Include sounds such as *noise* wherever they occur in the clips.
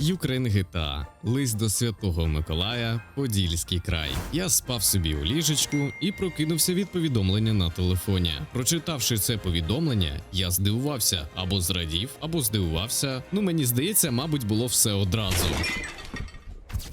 Юкрейн GTA, лист до Святого Миколая, Подільський край. Я спав собі у ліжечку і прокинувся від повідомлення на телефоні. Прочитавши це повідомлення, я здивувався або зрадів, або здивувався. Ну мені здається, мабуть, було все одразу.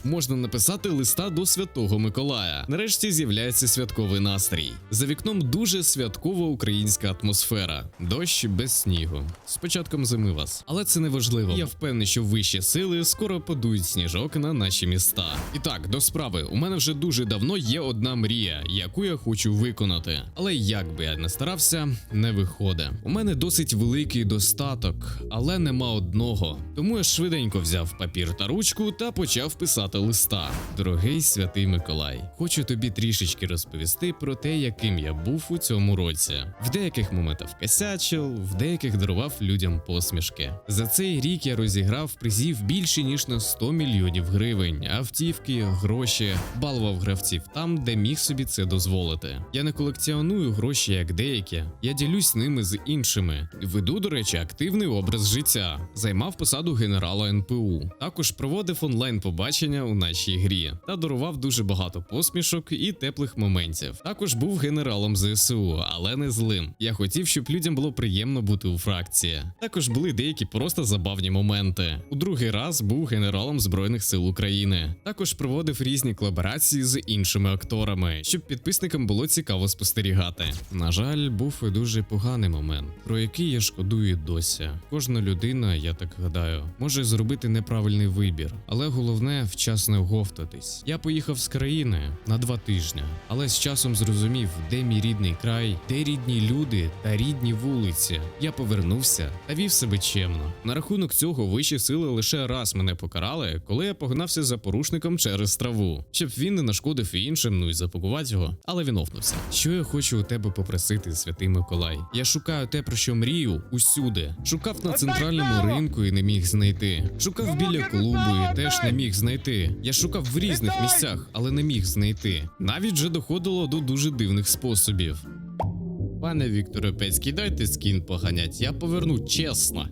Можна написати листа до Святого Миколая. Нарешті з'являється святковий настрій. За вікном дуже святкова українська атмосфера. Дощ без снігу. З зими вас. Але це не важливо. Я впевнений, що вищі сили скоро подують сніжок на наші міста. І так, до справи, у мене вже дуже давно є одна мрія, яку я хочу виконати. Але як би я не старався, не виходить. У мене досить великий достаток, але нема одного. Тому я швиденько взяв папір та ручку та почав писати листа. Дорогий святий Миколай, хочу тобі трішечки розповісти про те, яким я був у цьому році. В деяких моментах косячив, в деяких дарував людям посмішки. За цей рік я розіграв призів більше ніж на 100 мільйонів гривень, автівки, гроші, балував гравців там, де міг собі це дозволити. Я не колекціоную гроші як деякі, я ділюсь ними з іншими. Веду, до речі, активний образ життя, займав посаду генерала НПУ. Також проводив онлайн побачення у нашій грі та дарував дуже багато посмішок і теплих моментів. Також був генералом ЗСУ, але не злим. Я хотів, щоб людям було приємно бути у фракції. Також були деякі просто забавні моменти. У другий раз був генералом Збройних сил України. Також проводив різні колаборації з іншими акторами, щоб підписникам було цікаво спостерігати. На жаль, був і дуже поганий момент, про який я шкодую досі. Кожна людина, я так гадаю, може зробити неправильний вибір, але головне вчасно оговтатись. Я поїхав з країни на два тижні, але з часом зрозумів, де мій рідний край, де рідні люди та рідні вулиці. Я повернувся та вів себе чемно. На рахунок цього вищі сили лише раз мене покарали, коли я погнався за порушником через траву, щоб він не нашкодив і іншим, ну і запакувати його. Але він офнувся. Що я хочу у тебе попросити, святий Миколай? Я шукаю те, про що мрію усюди. Шукав на центральному ринку і не міг знайти. Шукав біля клубу і теж не міг знайти. Я шукав в різних місцях, але не міг знайти. Навіть вже доходило до дуже дивних способів. Пане Вікторе Пецький, дайте скін поганять, я поверну чесно.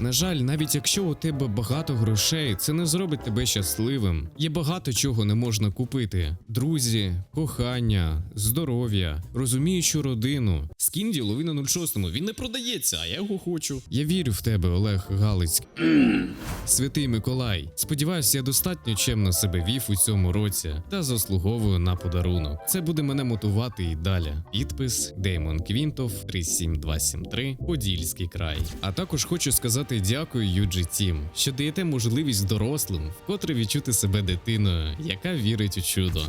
На жаль, навіть якщо у тебе багато грошей, це не зробить тебе щасливим. Є багато чого не можна купити: друзі, кохання, здоров'я, розуміючу родину. Скін діловий на 06-му, він не продається, а я його хочу. Я вірю в тебе, Олег Галицький. *clears throat* Святий Миколай, сподіваюся, я достатньо чемно себе вів у цьому році та заслуговую на подарунок. Це буде мене мотувати і далі. Підпис Деймон Квінтов 37273 Подільський край. А також хочу сказати дякую UG тім, що даєте можливість дорослим вкотре відчути себе дитиною, яка вірить у чудо.